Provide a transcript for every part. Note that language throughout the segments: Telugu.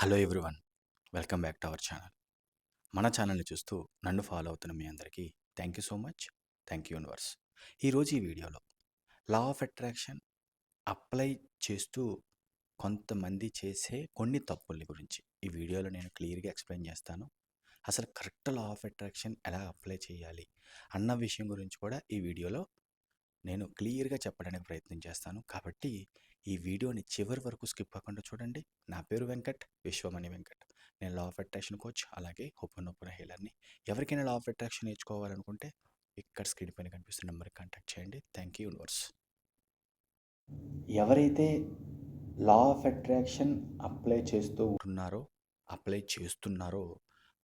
Hello everyone. Welcome back to our channel. మన ఛానల్ని చూస్తూ నన్ను ఫాలో అవుతున్న మీ అందరికీ thank you so much. Thank you universe. ఈరోజు ఈ వీడియోలో లా ఆఫ్ అట్రాక్షన్ అప్లై చేస్తూ కొంతమంది చేసే కొన్ని తప్పుల గురించి ఈ వీడియోలో నేను క్లియర్గా ఎక్స్ప్లెయిన్ చేస్తాను. అసలు కరెక్ట్ లా ఆఫ్ అట్రాక్షన్ ఎలా అప్లై చేయాలి అన్న విషయం గురించి కూడా ఈ వీడియోలో నేను క్లియర్గా చెప్పడానికి ప్రయత్నం చేస్తాను. కాబట్టి ఈ వీడియోని చివరి వరకు స్కిప్ అవ్వకుండా చూడండి. నా పేరు వెంకట్ విశ్వమణి వెంకట్. నేను లా ఆఫ్ అట్రాక్షన్ కోచ్ అలాగే ఓపెన్ ఓపెన్ హీలర్ని. ఎవరికైనా లా ఆఫ్ అట్రాక్షన్ నేర్చుకోవాలనుకుంటే ఇక్కడ స్క్రీన్ పైన కనిపిస్తున్న నెంబర్కి కాంటాక్ట్ చేయండి. Thank you universe. ఎవరైతే లా ఆఫ్ అట్రాక్షన్ అప్లై చేస్తూ ఉంటున్నారో అప్లై చేస్తున్నారో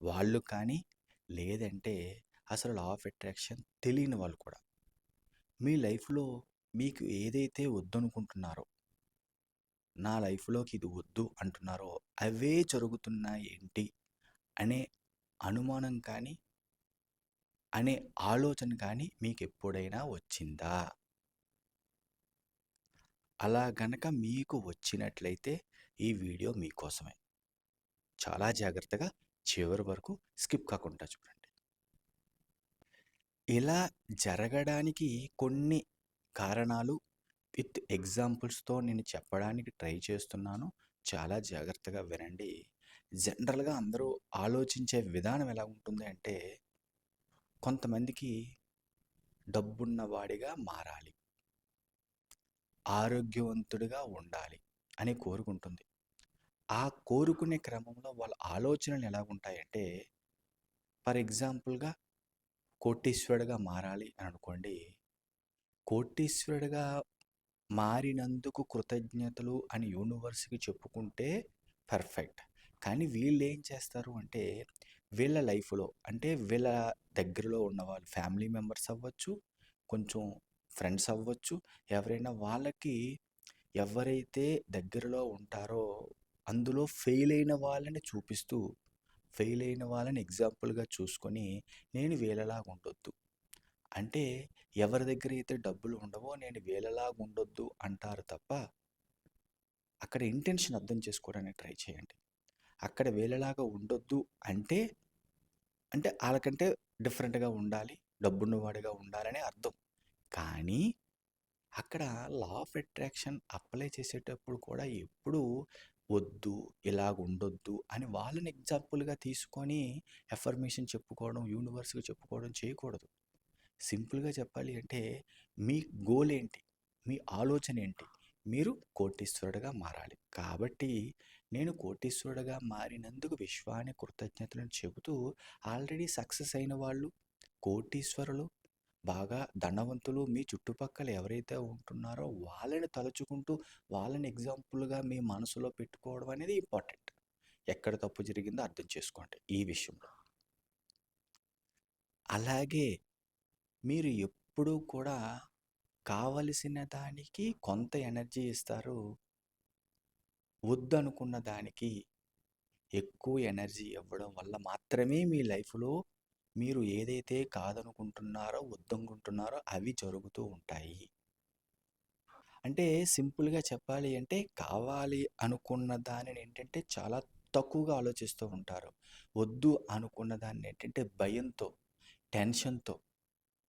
వాళ్ళు కానీ లేదంటే అసలు లా ఆఫ్ అట్రాక్షన్ తెలియని వాళ్ళు కూడా మీ లైఫ్లో మీకు ఏదైతే వద్దనుకుంటున్నారో నా లైఫ్లోకి ఇది వద్దు అంటున్నారో అవే జరుగుతున్నాయి ఏంటి అనే అనుమానం కానీ అనే ఆలోచన కానీ మీకు ఎప్పుడైనా వచ్చిందా? అలా గనక మీకు వచ్చినట్లయితే ఈ వీడియో మీకోసమే. చాలా జాగ్రత్తగా చివరి వరకు స్కిప్ కాకుండా చూడండి. ఇలా జరగడానికి కొన్ని కారణాలు విత్ ఎగ్జాంపుల్స్తో నేను చెప్పడానికి ట్రై చేస్తున్నాను. చాలా జాగ్రత్తగా వినండి. జనరల్గా అందరూ ఆలోచించే విధానం ఎలా ఉంటుంది అంటే కొంతమందికి డబ్బున్న వాడిగా మారాలి. ఆరోగ్యవంతుడిగా ఉండాలి అని కోరుకుంటుంది. ఆ కోరుకునే క్రమంలో వాళ్ళ ఆలోచనలు ఎలా ఉంటాయంటే ఫర్ ఎగ్జాంపుల్గా కోటీశ్వరుడిగా మారాలి అని అనుకోండి కోటీశ్వరుడిగా మారినందుకు కృతజ్ఞతలు అని యూనివర్స్కి చెప్పుకుంటే పర్ఫెక్ట్. కానీ వీళ్ళు ఏం చేస్తారు అంటే వీళ్ళ లైఫ్లో అంటే వీళ్ళ దగ్గరలో ఉన్న వాళ్ళు ఫ్యామిలీ మెంబర్స్ అవ్వచ్చు కొంచెం ఫ్రెండ్స్ అవ్వచ్చు ఎవరైనా వాళ్ళకి ఎవరైతే దగ్గరలో ఉంటారో అందులో ఫెయిల్ అయిన వాళ్ళని చూపిస్తూ ఫెయిల్ అయిన వాళ్ళని ఎగ్జాంపుల్గా చూసుకొని నేను వీళ్ళలాగా ఉండొద్దు అంటే ఎవరి దగ్గర అయితే డబ్బులు ఉండవో నేను వీళ్ళలాగా ఉండొద్దు అంటారు తప్ప అక్కడ ఇంటెన్షన్ అర్థం చేసుకోవడానికి ట్రై చేయండి. అక్కడ వీళ్ళలాగా ఉండొద్దు అంటే అంటే వాళ్ళకంటే డిఫరెంట్గా ఉండాలి డబ్బున్నవాడిగా ఉండాలని అర్థం. కానీ అక్కడ లా ఆఫ్ అట్రాక్షన్ అప్లై చేసేటప్పుడు కూడా ఎప్పుడు వద్దు ఇలాగ ఉండొద్దు అని వాళ్ళని ఎగ్జాంపుల్గా తీసుకొని ఎఫర్మేషన్ చెప్పుకోవడం యూనివర్స్గా చెప్పుకోవడం చేయకూడదు. సింపుల్గా చెప్పాలి అంటే మీ గోల్ ఏంటి? మీ ఆలోచన ఏంటి? మీరు కోటీశ్వరుడుగా మారాలి. కాబట్టి నేను కోటీశ్వరుడుగా మారినందుకు విశ్వాన్ని కృతజ్ఞతలను చెబుతూ ఆల్రెడీ సక్సెస్ అయిన వాళ్ళు కోటీశ్వరులు బాగా ధనవంతులు మీ చుట్టుపక్కల ఎవరైతే ఉంటున్నారో వాళ్ళని తలుచుకుంటూ వాళ్ళని ఎగ్జాంపుల్గా మీ మనసులో పెట్టుకోవడం అనేది ఇంపార్టెంట్. ఎక్కడ తప్పు జరిగిందో అర్థం చేసుకోండి ఈ విషయంలో. అలాగే మీరు ఎప్పుడూ కూడా కావలసిన దానికి కొంత ఎనర్జీ ఇస్తారు. వద్దనుకున్న దానికి ఎక్కువ ఎనర్జీ ఇవ్వడం వల్ల మాత్రమే మీ లైఫ్లో మీరు ఏదైతే కాదనుకుంటున్నారో వద్దనుకుంటున్నారో అవి జరుగుతూ ఉంటాయి. అంటే సింపుల్గా చెప్పాలి అంటే కావాలి అనుకున్న దానిని ఏంటంటే చాలా తక్కువగా ఆలోచిస్తూ ఉంటారు. వద్దు అనుకున్న దాన్ని ఏంటంటే భయంతో టెన్షన్తో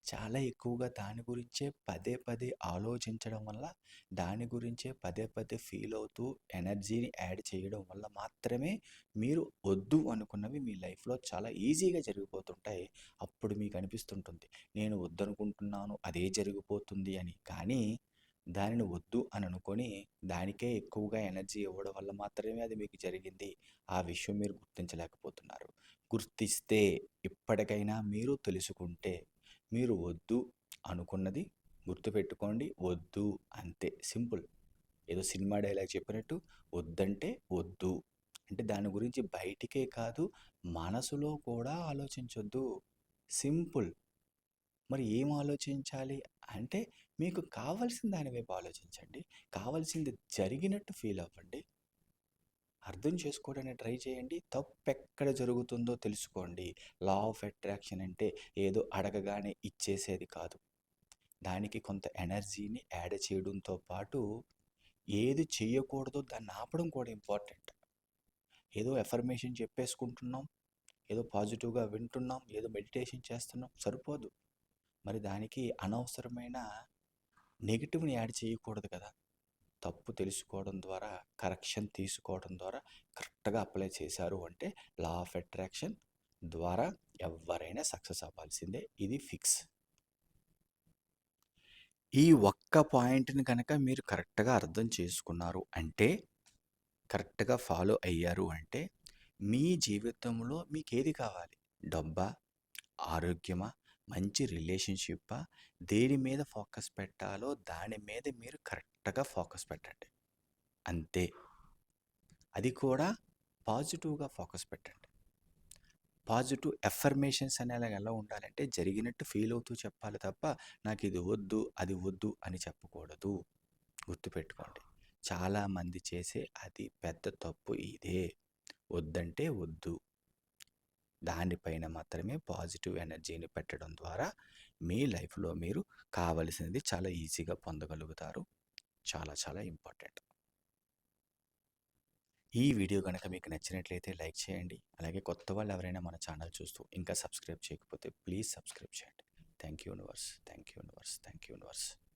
చాలా ఎక్కువగా దాని గురించే పదే పదే ఆలోచించడం వల్ల దాని గురించే పదే పదే ఫీల్ అవుతూ ఎనర్జీని యాడ్ చేయడం వల్ల మాత్రమే మీరు వద్దు అనుకున్నవి మీ లైఫ్లో చాలా ఈజీగా జరిగిపోతుంటాయి. అప్పుడు మీకు అనిపిస్తుంటుంది నేను వద్దనుకుంటున్నాను అదే జరిగిపోతుంది అని. కానీ దానిని వద్దు అని అనుకొని దానికే ఎక్కువగా ఎనర్జీ ఇవ్వడం వల్ల మాత్రమే అది మీకు జరిగింది. ఆ విషయం మీరు గుర్తించలేకపోతున్నారు. గుర్తిస్తే ఇప్పటికైనా మీరు తెలుసుకుంటే మీరు వద్దు అనుకున్నది గుర్తుపెట్టుకోండి. వద్దు అంతే. సింపుల్. ఏదో సినిమా డైలాగ్ చెప్పినట్టు వద్దంటే వద్దు. అంటే దాని గురించి బయటికే కాదు మనసులో కూడా ఆలోచించొద్దు. సింపుల్. మరి ఏం ఆలోచించాలి? అంటే మీకు కావాల్సిన దాని వైపు ఆలోచించండి. కావాల్సింది జరిగినట్టు ఫీల్ అవ్వండి. అర్థం చేసుకోవడానికి ట్రై చేయండి. తప్పు ఎక్కడ జరుగుతుందో తెలుసుకోండి. లా ఆఫ్ అట్రాక్షన్ అంటే ఏదో అడగగానే ఇచ్చేసేది కాదు. దానికి కొంత ఎనర్జీని యాడ్ చేయడంతో పాటు ఏది చేయకూడదో దాన్ని ఆపడం కూడా ఇంపార్టెంట్. ఏదో ఎఫర్మేషన్ చెప్పేసుకుంటున్నాం ఏదో పాజిటివ్గా వింటున్నాం ఏదో మెడిటేషన్ చేస్తున్నాం సరిపోదు. మరి దానికి అనవసరమైన నెగిటివ్ని యాడ్ చేయకూడదు కదా. తప్పు తెలుసుకోవడం ద్వారా కరెక్షన్ తీసుకోవడం ద్వారా కరెక్ట్గా అప్లై చేశారు అంటే లా ఆఫ్ అట్రాక్షన్ ద్వారా ఎవరైనా సక్సెస్ అవ్వాల్సిందే. ఇది ఫిక్స్. ఈ ఒక్క పాయింట్ని కనుక మీరు కరెక్ట్గా అర్థం చేసుకున్నారు అంటే కరెక్ట్గా ఫాలో అయ్యారు అంటే మీ జీవితంలో మీకు ఏది కావాలి? డబ్బా? ఆరోగ్యమా? మంచి రిలేషన్షిప్పా? దేని మీద ఫోకస్ పెట్టాలో దాని మీద మీరు కరెక్ట్గా ఫోకస్ పెట్టండి. అంతే. అది కూడా పాజిటివ్గా ఫోకస్ పెట్టండి. పాజిటివ్ ఎఫర్మేషన్స్ అనేలా ఎలా ఉండాలంటే జరిగినట్టు ఫీల్ అవుతూ చెప్పాలి తప్ప నాకు ఇది వద్దు అది వద్దు అని చెప్పకూడదు. గుర్తుపెట్టుకోండి. చాలామంది చేసే అతి పెద్ద తప్పు ఇదే. వద్దంటే వద్దు. దానిపైన మాత్రమే పాజిటివ్ ఎనర్జీని పెట్టడం ద్వారా మీ లైఫ్లో మీరు కావలసినది చాలా ఈజీగా పొందగలుగుతారు. చాలా చాలా ఇంపార్టెంట్. ఈ వీడియో కనుక మీకు నచ్చినట్లయితే లైక్ చేయండి. అలాగే కొత్త వాళ్ళు ఎవరైనా మన ఛానల్ చూస్తూ ఇంకా సబ్స్క్రైబ్ చేయకపోతే ప్లీజ్ సబ్స్క్రైబ్ చేయండి. Thank you universe thank you universe thank you universe.